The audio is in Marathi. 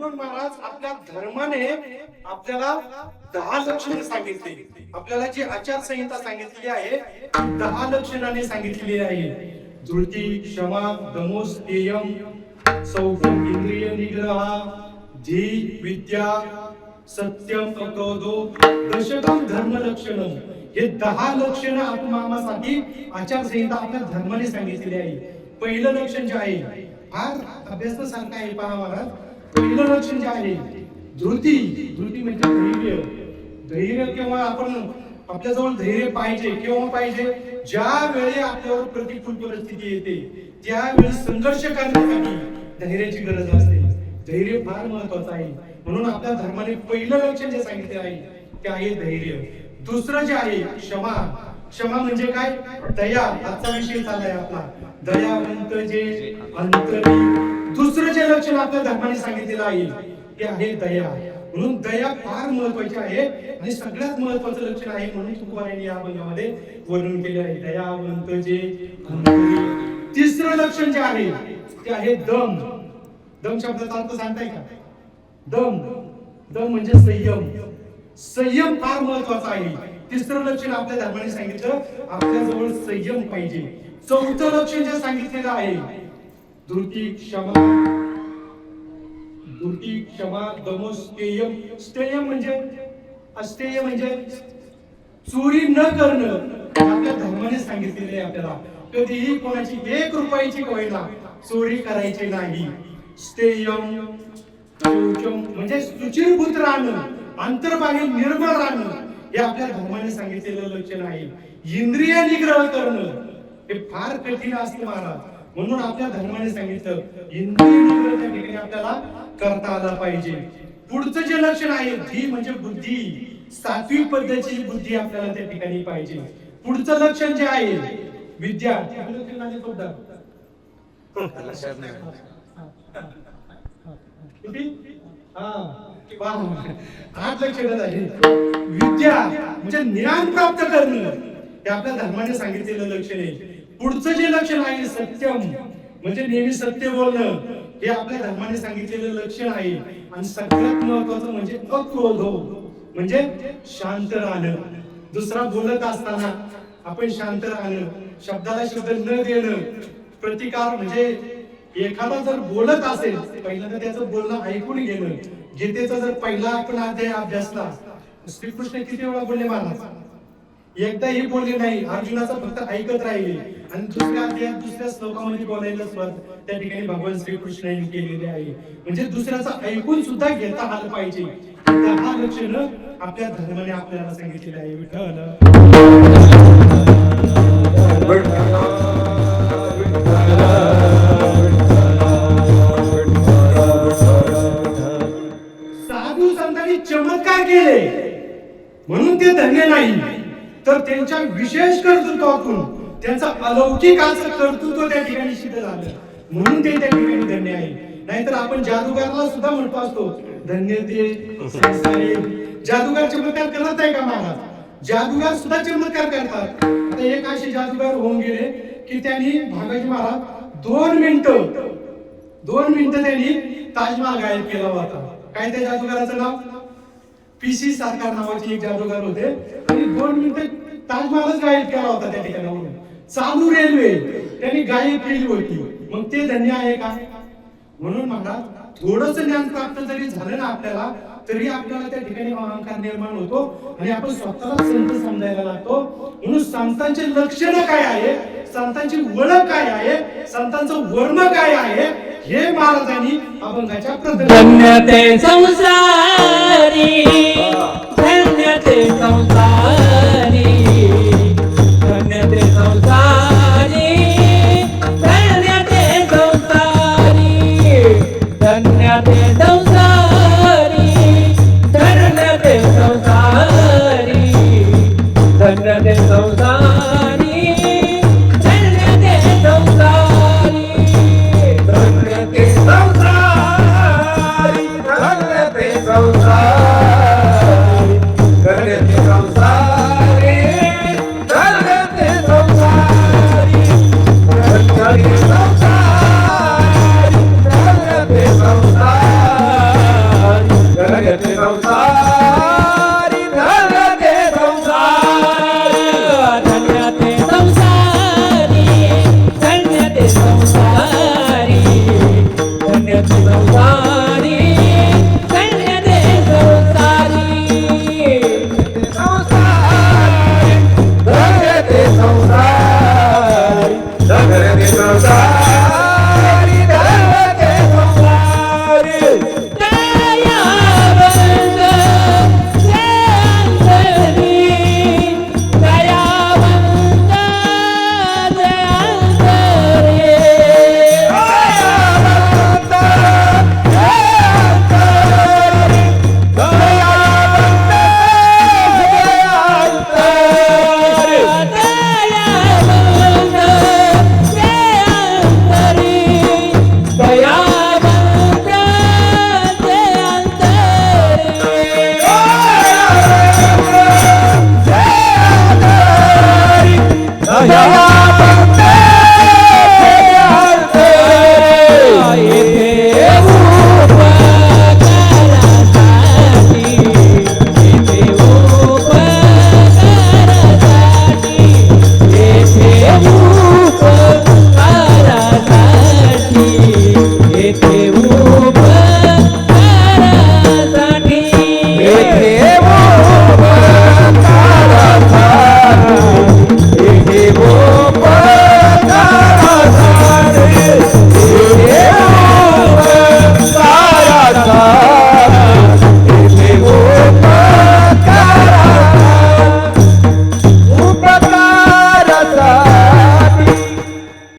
म्हणून महाराज आपल्या धर्माने आपल्याला दहा लक्षणे सांगितली. आपल्याला जी आचारसंहिता सांगितलेली आहे दहा लक्षणाने सांगितलेली आहे. धृती क्षमा दमोस तेयम सौभम इंद्रिय निग्रह धी विद्या सत्यम अक्रोधो दशकम धर्म लक्षण. हे दहा लक्षण आत्मामासाठी आचारसंहिता आपल्या धर्माने सांगितलेली आहे. पहिलं लक्षण जे आहे फार अभ्यासासारखं आहे पहा महाराज. पहिलं लक्षण आहे धृती. धृती म्हणजे धैर्य. धैर्य केव्हा आपण आपल्याजवळ धैर्य पाहिजे केव्हा पाहिजे? ज्या वेळी आपल्यावर प्रतिकूल परिस्थिती येते त्यावेळी संघर्ष करण्यासाठी धैर्याची गरज असते. धैर्य फार महत्वाचं आहे. म्हणून आपल्या धर्माने पहिलं लक्षण जे सांगितले आहे ते आहे धैर्य. दुसरं जे आहे क्षमा. क्षमा म्हणजे काय? दया. आजचा विषय चाललाय आपला. दयावंत जे अंतरी दुसरं जे लक्षण आपल्या धर्माने सांगितलेलं आहे ते आहे दया. म्हणून दया फार महत्वाची आहे आणि सगळ्यात महत्वाचं लक्षण आहे म्हणून तुकोबारायांनी या अभंगामध्ये वर्णन केले आहे. दयावंत जे तिसरं लक्षण जे आहे ते आहे दम. दम शब्दाचा अर्थ सांगताय का? दम. दम म्हणजे संयम. संयम फार महत्त्वाचा आहे. तिसरं लक्षण आपल्या धर्माने सांगितलं आपल्याजवळ संयम पाहिजे. चौथं लक्षण जे सांगितलेलं आहे धृती क्षमा धृती क्षमा दम स्थेयम स्थेयम म्हणजे अस्तेय म्हणजे चोरी न करणं. आपल्या धर्माने सांगितलेले आहे आपल्याला. कधीही कोणाची एक रुपयाची होईना चोरी करायची नाही. स्थेयम म्हणजे सुचिरभूत राहणं अंतर्भागी निर्मळ राहणं. हे आपल्या धर्माने सांगितलेलं लक्षण आहे. इंद्रिय निग्रह करणं. हे फार कठीण असतं महाराज. म्हणून आपल्या धर्माने सांगितलं इंद्रिय त्या ठिकाणी आपल्याला करता आला पाहिजे. पुढचं जे लक्षण आहे धी म्हणजे बुद्धी. सात्विक पद्धतीची बुद्धी आपल्याला त्या ठिकाणी पाहिजे. पुढचं लक्षण जे आहे विद्या. हा. आहे. विद्या म्हणजे ज्ञान प्राप्त करणं. हे आपल्या धर्माने सांगितलेलं लक्षण आहे. पुढचं जे लक्षण आहे सत्यम म्हणजे नेहमी सत्य बोलणं हे आपल्या धर्माने सांगितलेलं लक्षण आहे. आणि सगळ्यात महत्वाचं म्हणजे अक्रोध हो. म्हणजे शांत राहणं. दुसरा बोलत असताना आपण शांत राहणं शब्दाला शब्द न देणं. प्रतिकार म्हणजे एखादा जर बोलत असेल पहिल्यांदा त्याचं बोलणं ऐकून घेणं. गीतेचा जर पहिला आपण अध्याय अभ्यासला श्रीकृष्ण किती वेळा बोलले महाराज? एकदाही बोलले नाही. अर्जुनाचा फक्त ऐकत राहिले. आणि दुसऱ्या अध्यायात दुसऱ्या श्लोकामध्ये बोलायला सुरुवात. त्या ठिकाणी भगवान श्रीकृष्णांनी केलेले आहे. म्हणजे दुसऱ्याचं ऐकून सुद्धा घेता आलं पाहिजे. हा लक्षण आपल्या धर्माने आपल्याला सांगितलेले आहे. विठ्ठल. साधू संतांनी चमत्कार केले. म्हणून ते धन्य नाही. तर त्यांच्या विशेष कर्तृत्वातून त्यांचा अलौकिक असं कर्तृत्व त्या ठिकाणी सिद्ध झालं. म्हणून ते त्या ठिकाणी धन्य आहे. नाहीतर आपण जादूगारला सुद्धा म्हणतो असतो धन्य ते संसारी. जादूगार चमत्कार करत आहे का महाराज? जादूगार सुद्धा चमत्कार करतात. आता एक असे जादूगार होऊन गेले की त्यांनी भागाजी महाराज दोन मिनिटं दोन मिनिटं त्यांनी ताजमहाल गायब केला होता. काय त्या जादूगाराचं नाव? पीसी सरकार नावाचे एक जादूगार होते. आणि दोन मिनिटं ताजमहालच गायब केला होता त्या ठिकाणावरून. चालू रेल्वे त्यांनी गायब केली होती. मग ते धन्य आहे का? म्हणून म्हणा थोडस ज्ञान प्राप्त जरी झालं ना आपल्याला तरी आपल्याला त्या ठिकाणी अहंकार निर्माण होतो आणि आपण स्वतःला संत समजायला लागतो. म्हणून संतांचे लक्षण काय आहे? संतांची ओळख काय आहे? संतांचं वर्ण काय आहे? हे महाराजांनी अभंगाच्या धन्यते संसारी धन्यते संसार. संसार